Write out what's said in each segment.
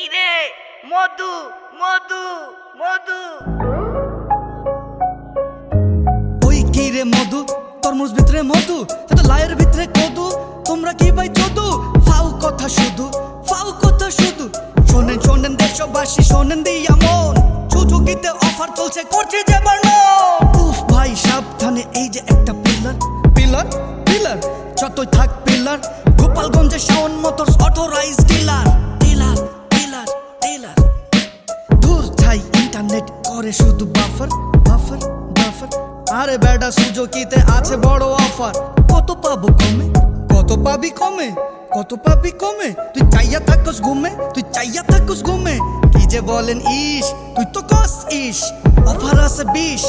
কিরে? মধু মধু মধু। ওই কি রে মধু? তরমুজ ভিতরে মধু? এত লায়ের ভিতরে কদু। তোমরা কি ভাই চদু? ফাউ কথা শুধু, ফাউ কথা শুধু। শোনেন শোনেন দেশবাসী, শোনেন দিয়া মন। সুযোগিতে অফার চলছে, করছে যে উফ ভাই, সাবধানে, এই যে একটা পিলার পিলার পিলার যতই থাক পিলার গোপালগঞ্জে শাওন মোটরস ডিলার ইন্টারনেট করে শুধু বাফার বাফার বাফার আরে বেডা সুযোগিতে আছে বড় অফার কত পাবো কমে? কত পাবি কমে? কত পাবি কমে? তুই চাইয়া থাকস ঘুমে, তুই চাইয়া থাকস ঘুমে। কি যে বলেন ইস, তুই তো কস ইস। অফার আছে বিশ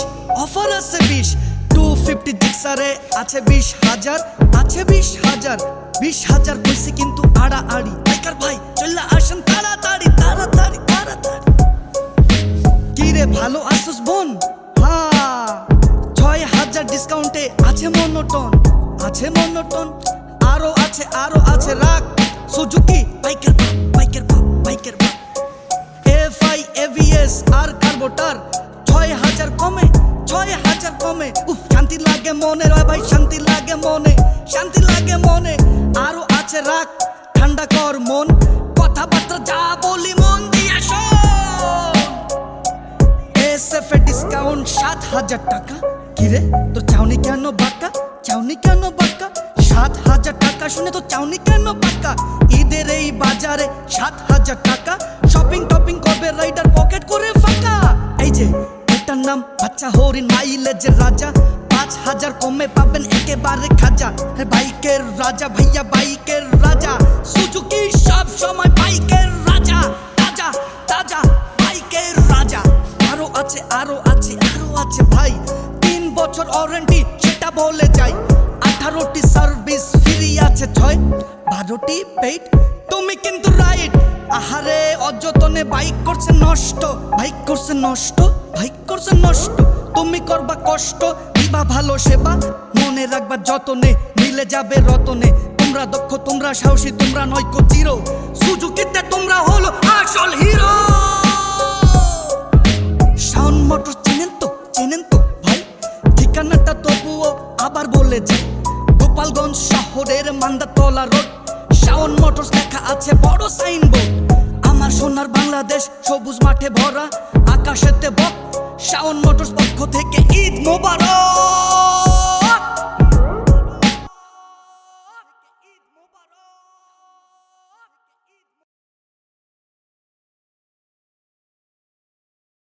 অফার আছে বিশ। টু ফিফটি জিক্সারে আছে বিশ হাজার, আছে বিশ হাজার। বিশ হাজার কইছে কিন্তু আড়া আড়ি ভাই চল্লা আসেন ডিসকাউন্টে আছে মনোটন আছে মনোটন আরও আছে আরও আছে, রাখ। সুজুকি বাইকের বাপ বাইকের বাপ বাইকের বাপ এফ আই এভিএস আর কার্বোটার ছয় হাজার কমে, ছয় হাজার কমে। উফ, শান্তি লাগে মনে, রয় ভাই, শান্তি লাগে মনে, শান্তি লাগে মনে। আরও আছে, রাখ। ঠান্ডা কর মন সাত হাজার টাকা? কিরে তোর চাউনি কেন বাঁকা চাউনি কেন বাঁকা সাত হাজার টাকা শুনে তো চাউনি কেন বাঁকা ঈদের এই বাজারে সাত হাজার টাকা। শপিং টপিং করবে রাইডার পকেট করে ফাঁকা? এই যে, এটার নাম বাচ্চা হরিণ মাইলেজের রাজা। পাঁচ হাজার কমে পাবেন একেবারে খাজা। বাইকের রাজা, ভাইয়া বাইকের রাজা। সুজুকি সব সময় বাইকের আছে, আরও আছে আরও আছে ভাই। তিন বছর ওয়ারেন্টি সেটা বলে যাই। আঠারোটি সার্ভিস ফ্রি আছে, ছয়। বারোটি পেইড তুমি কিন্তু রাইট আহারে, অযতনে বাইক করছে নষ্ট বাইক করছে নষ্ট বাইক করছে নষ্ট। তুমি করবা কষ্ট, দিবা ভালো সেবা। মনে রাখবা যতনে, মিলে যাবে রতনে। তোমরা দক্ষ, তোমরা সাহসী, তোমরা নয়কো চিরো। সুজুকিতে তোমরা হলো আসল হিরো মোটর চেনেন তো চেনেন তো ভাই? ঠিকানাটা তবুও আবার বলে যাই গোপালগঞ্জ শহরের মান্দাতলা রোড। শাওন মোটরস লেখা আছে বড় সাইনবোর্ড। আমার সোনার বাংলাদেশ সবুজ মাঠে ভরা, আকাশেতে বক। শাওন মোটরস পক্ষ থেকে ঈদ মোবারক।